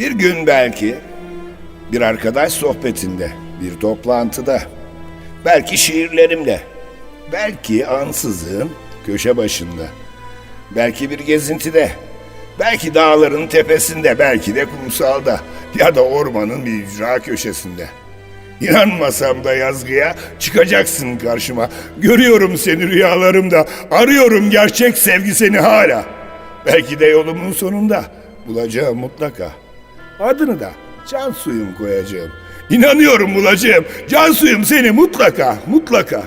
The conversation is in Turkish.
Bir gün belki bir arkadaş sohbetinde, bir toplantıda, belki şiirlerimle, belki ansızın köşe başında, belki bir gezintide, belki dağların tepesinde, belki de kumsalda ya da ormanın bir ücra köşesinde. İnanmasam da yazgıya çıkacaksın karşıma. Görüyorum seni rüyalarımda. Arıyorum gerçek sevgi seni hala. Belki de yolumun sonunda bulacağım mutlaka. Adını da can suyum koyacağım. İnanıyorum bulacağım. Can suyum seni mutlaka, mutlaka.